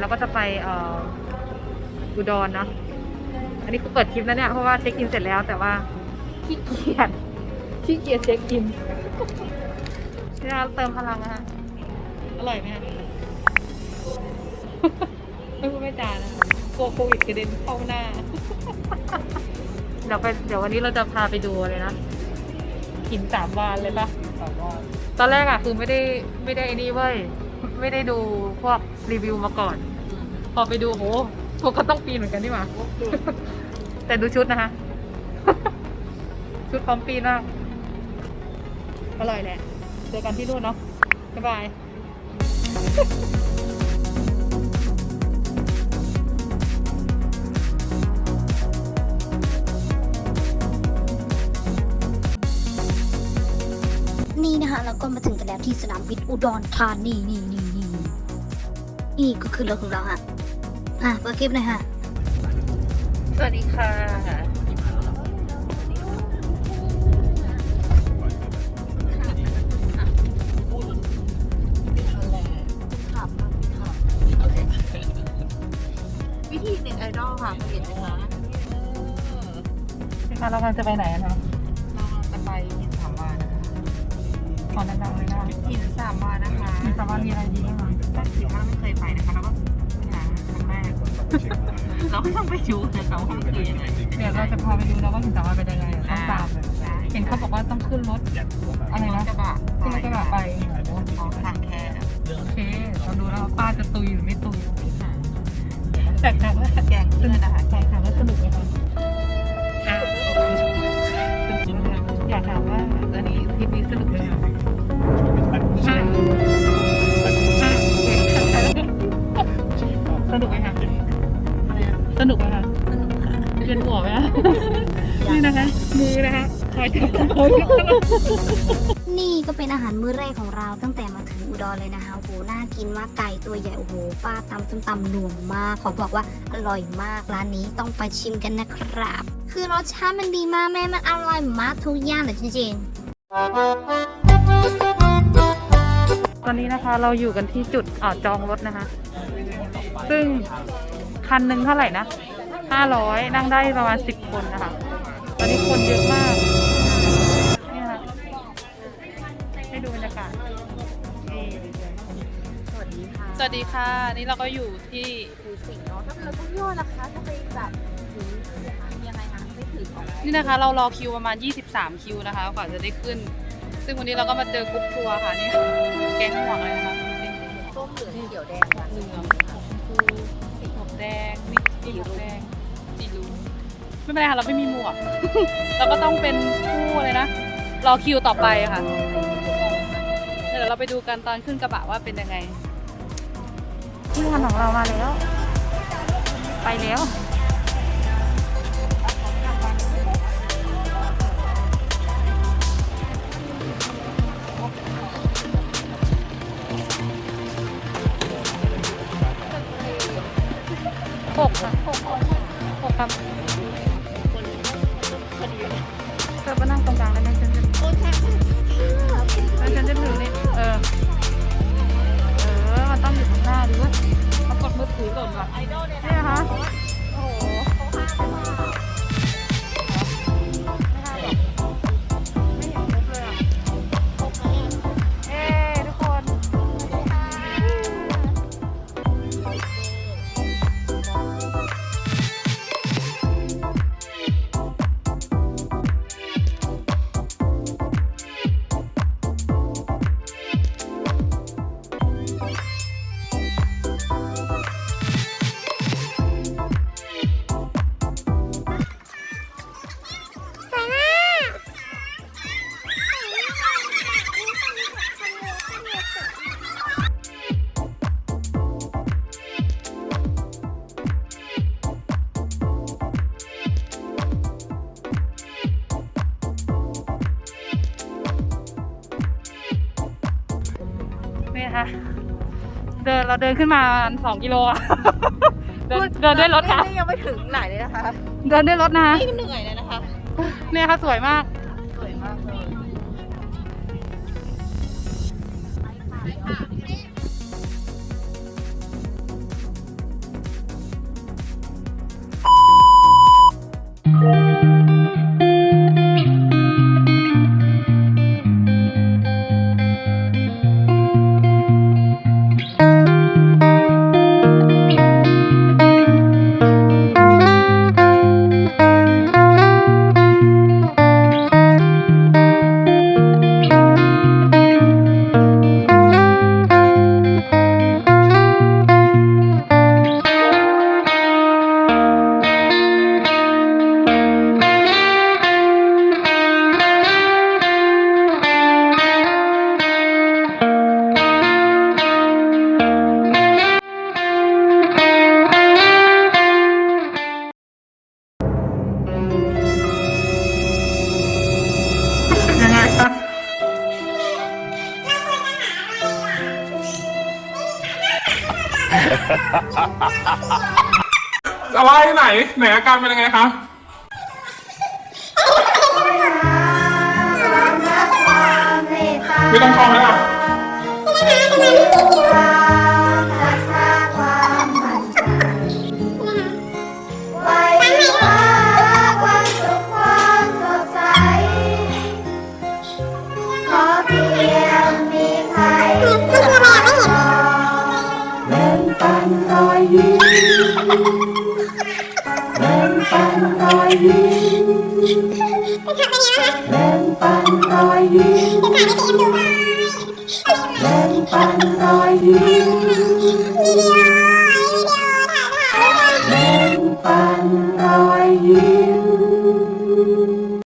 เราก็จะไปเอ่ออุดรเนาะอันนี้คือเปิดคลิปแล้วเนี่ยเพราะว่าเช็คอินเสร็จแล้วแต่ว่าขี้เกียจขี้เกียจเช็คอินนี่เราเติมพลังนะฮะอร่อยไหมฮะไม่พูดไม่จานะกลัวโควิดกระเด็นเข้าหน้าเดี๋ยวไปเดี๋ยววันนี้เราจะพาไปดูเลยนะหินสามวานเลยปะสามวันตอนแรกอะคือไม่ได้ไม่ได้ไอ้นี่เว้ย ไม่ได้ดูพวกรีวิวมาก่อน พอไปดูโหพวกก็ต้องปีนเหมือนกันนี่หว่า แต่ดูชุดนะคะ ชุดพร้อมปีนมาก อร่อยแหละ เจอกันที่นู่นเนาะ บ๊ายบายนี่นะคะเราก็มาถึงกันแล้วที่สนามบินอุดรธานีนี่นี่ นี่นี่ก็คือรถของเราฮะอะเปิดคลิปหน่อยฮะสวัสดีค่ะ วิธีเน็ตไอดอลค่ะเห็นไหมคะพี่คะเรากำลังจะไปไหนอะคะเราจะ ขอแนะนำเลยนะหินสามวานะคะมีสามามีอะไรดีบ้างคะถ้าถือว่าไม่เคยไปนะคะเราก็ไปหาครั้งแรกเราก็ต้องไปดูนะคะว่ามันคือยังไงเดี๋ยวเราจะพาไปดูนะว่าหินสามวาเป็นยังไงต้องตามเลยเห็นเขาบอกว่าต้องขึ้นรถอะไรนะกระบะขึ้นรถกระบะไปออกทางแคบโอเคเราดูแล้วว่าป้าจะตุยหรือไม่ตุยแต่ถามว่าแกงเพื่อนนะคะแต่ถามว่าสนุกไหมคะ ไหมคะนี่นะคะ มือนะคะคอยจับกระเป๋าอยู่ตลอดนี่ก็เป็นอาหารมื้อแรกของเราตั้งแต่มาถึงอุดรเลยนะคะโอ้โหน่ากินมากไก่ตัวใหญ่โอ้โหป้าตำส้มตำหน่วงมาก ขอบอกว่าอร่อยมากร้านนี้ต้องไปชิมกันนะครับ คือรสชาติมันดีมากแม่มันอร่อยมากทุกอย่างเลยจริงๆ ตอนนี้นะคะเราอยู่กันที่จุดเอ่อจองรถนะคะ ซึ่งคันหนึ่งเท่าไหร่นะ ห้าร้อยนั่งได้ประมาณสิบคนนะคะ ตอนนี้คนเยอะมาก นี่ค่ะ ให้ดูบรรยากาศนี่สวัสดีค่ะสวัสดีค่ะ นี่เราก็อยู่ที่ถือสิ่งเนาะถ้าเราต้องย่อนะคะถ้าไปแบบถือยังไงคะไม่ถือของนี่นะคะ เรารอคิวประมาณ 23 คิวนะคะ กว่าจะได้ขึ้น ซึ่งวันนี้เราก็มาเจอกรุ๊ปทัวร์ค่ะ นี่แก๊งหมวกอะไรนะคะส้มเหลืองเขียวแดงค่ะเหลืองชมพูหมวกแดงนี่นี่หมวกแดงจีรู ไม่เป็นไรค่ะเราไม่มีหมวก เราก็ต้องเป็นผู้เลยนะรอคิวต่อไปค่ะเดี๋ยวเราไปดูกันตอนขึ้นกระบะว่าเป็นยังไงที่คันของเรามาแล้ว ไปแล้ว เธอมานั่งตรงกลางแล้วแม่ฉันจะแล้วฉันจะถือนี่เออ เออ มันต้องอยู่ข้างหน้าดิเวะมากดมือถือหล่นว่ะนี่นะคะ นี่ค่ะเดินเราเดินขึ้นมาสองกิโลอะเดินเดินด้วยรถค่ะ ยังไม่ถึงไหนเลยนะคะ เดินด้วยรถนะคะนี่เหนื่อยเลยนะคะ เนี่ยค่ะสวยมาก สวยมากเลย อะไรไหนไหนอาการเป็นยังไงคะไม่ต้องเข้าไหมล่ะข แบ่งปันรอยยิ้ม